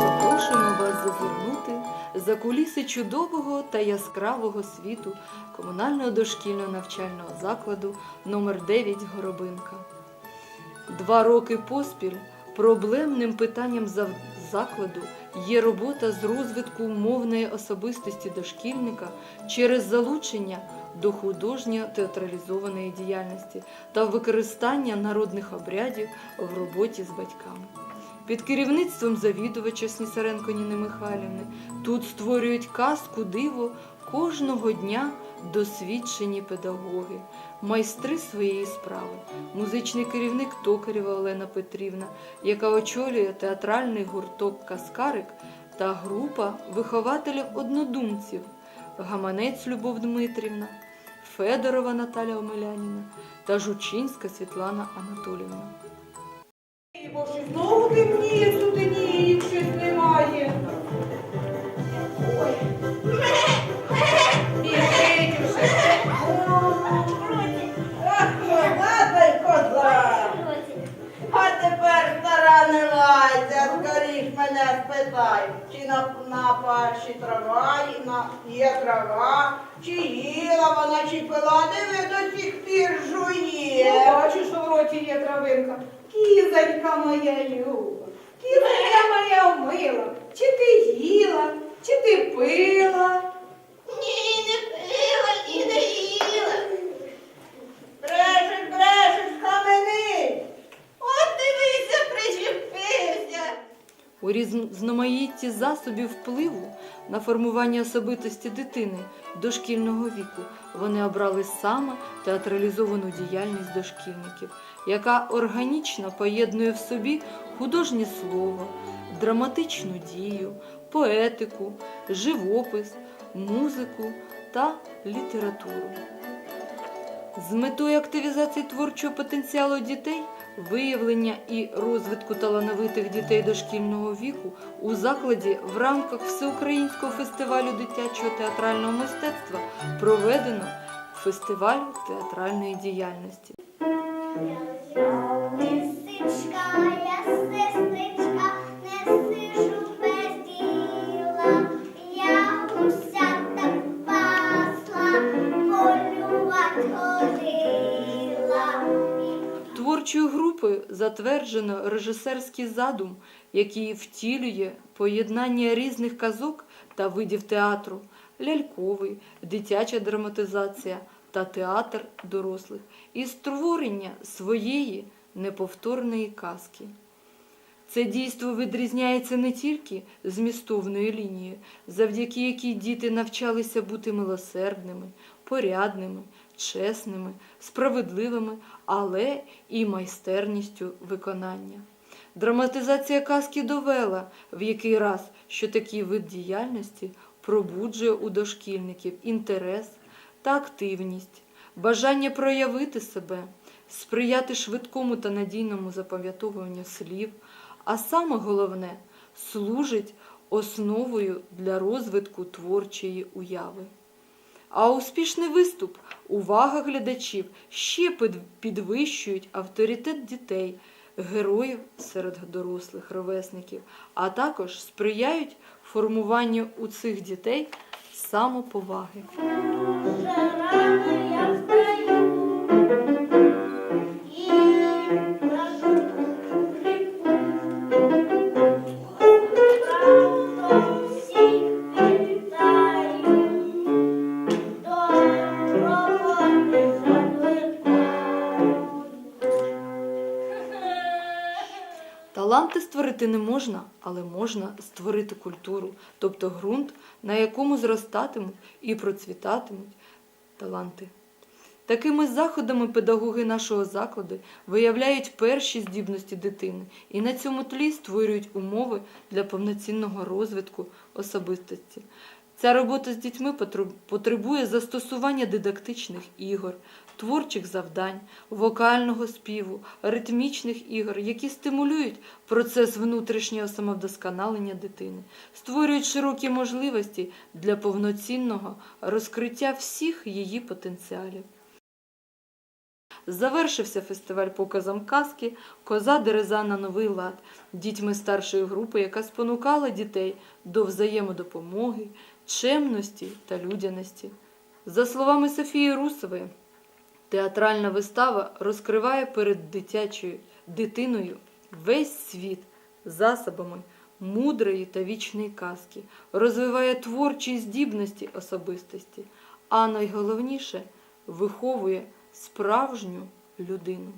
Запрошуємо вас зазирнути за куліси чудового та яскравого світу комунального дошкільного навчального закладу номер 9 Горобинка. Два роки поспіль проблемним питанням закладу є робота з розвитку мовної особистості дошкільника через залучення. До художньо театралізованої діяльності та використання народних обрядів в роботі з батьками. Під керівництвом завідувача Снісаренко Ніни Михайлівни. Тут створюють казку диво кожного дня досвідчені педагоги, майстри своєї справи, музичний керівник Токарєва Олена Петрівна, яка очолює театральний гурток Каскарик та група вихователів однодумців Гаманець Любов Дмитрівна, Федорова Наталя Омеляніна та Жучинська Світлана Анатолівна. Бо ж і знову темніє, сутеніє, їх щось немає. Ой. Біжить. А тепер стара не лайця, скоріш мене спитай, чи на, на трава, і на, є трава, чи їла вона, чи пила, диви до сих пір жує. бачу, що в роті є травинка. Кізонька моя люба, кізонька моя мила. Чи ти їла, чи ти пила? Ні, не пила, ні не їла. Брешеш, брешеш, схамени. От дивися, причепився. У різноманітті засобів впливу на формування особистості дитини дошкільного віку вони обрали саме театралізовану діяльність дошкільників, яка органічно поєднує в собі художнє слово, драматичну дію, поетику, живопис, музику та літературу. З метою активізації творчого потенціалу дітей, виявлення і розвитку талановитих дітей дошкільного віку у закладі в рамках Всеукраїнського фестивалю дитячого театрального мистецтва проведено фестиваль театральної діяльності. Творчою групою затверджено режисерський задум, який втілює поєднання різних казок та видів театру, ляльковий, дитяча драматизація та театр дорослих і створення своєї неповторної казки. Це дійство відрізняється не тільки змістовною лінією, завдяки якій діти навчалися бути милосердними, порядними, чесними, справедливими, але і майстерністю виконання. Драматизація казки довела в який раз, що такий вид діяльності пробуджує у дошкільників інтерес та активність, бажання проявити себе, сприяти швидкому та надійному запам'ятовуванню слів, а саме головне служить основою для розвитку творчої уяви. А успішний виступ, увага глядачів ще підвищують авторитет дітей, героїв серед дорослих ровесників, а також сприяють формуванню у цих дітей самоповаги. Таланти створити не можна, але можна створити культуру, тобто ґрунт, на якому зростатимуть і процвітатимуть таланти. Такими заходами педагоги нашого закладу виявляють перші здібності дитини і на цьому тлі створюють умови для повноцінного розвитку особистості. Ця робота з дітьми потребує застосування дидактичних ігор, творчих завдань, вокального співу, ритмічних ігор, які стимулюють процес внутрішнього самовдосконалення дитини, створюють широкі можливості для повноцінного розкриття всіх її потенціалів. Завершився фестиваль показом казки Коза Дереза на новий лад дітьми старшої групи, яка спонукала дітей до взаємодопомоги, чемності та людяності. За словами Софії Русової, театральна вистава розкриває перед дитячою дитиною весь світ засобами мудрої та вічної казки, розвиває творчі здібності особистості, а найголовніше виховує справжню людину.